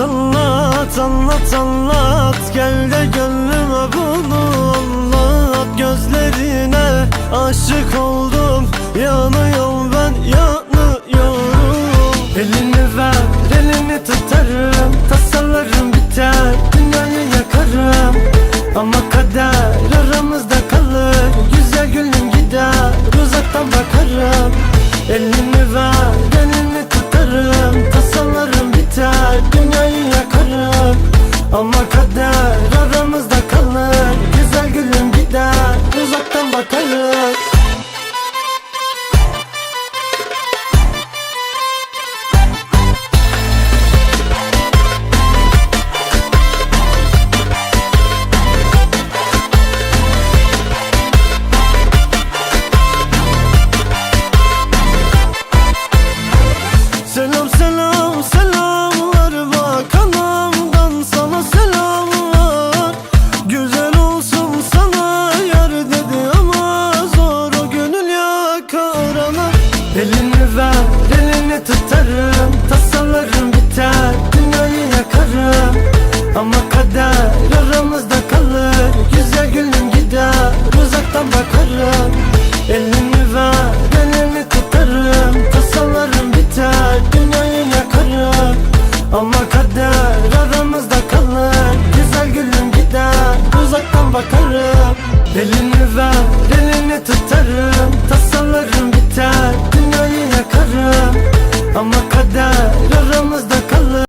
Anlat anlat anlat. Anlat Gel de gönlüme bunu anlat. Gözlerine aşık oldum. Yanıyorum ben yanıyorum. Elini ver elini tutarım. Tasalarım biter Dünyayı yakarım. Ama kader aramızda kalır. Güzel gülüm gider Uzaktan bakarım. Elini ver elini tutarım Selam selam selamlar bak anamdan sana selamlar. Güzel olsun sana yar dedi ama zor o gönül yakar ana Elini ver elini tutarım tasalarım biter dünyayı yakarım. Ama kader aramızda kalır güzel gülüm gider uzaktan bakarım. Elini ver elini Elini ver, elini tutarım. Tasalarım biter, dünyayı yakarım. Ama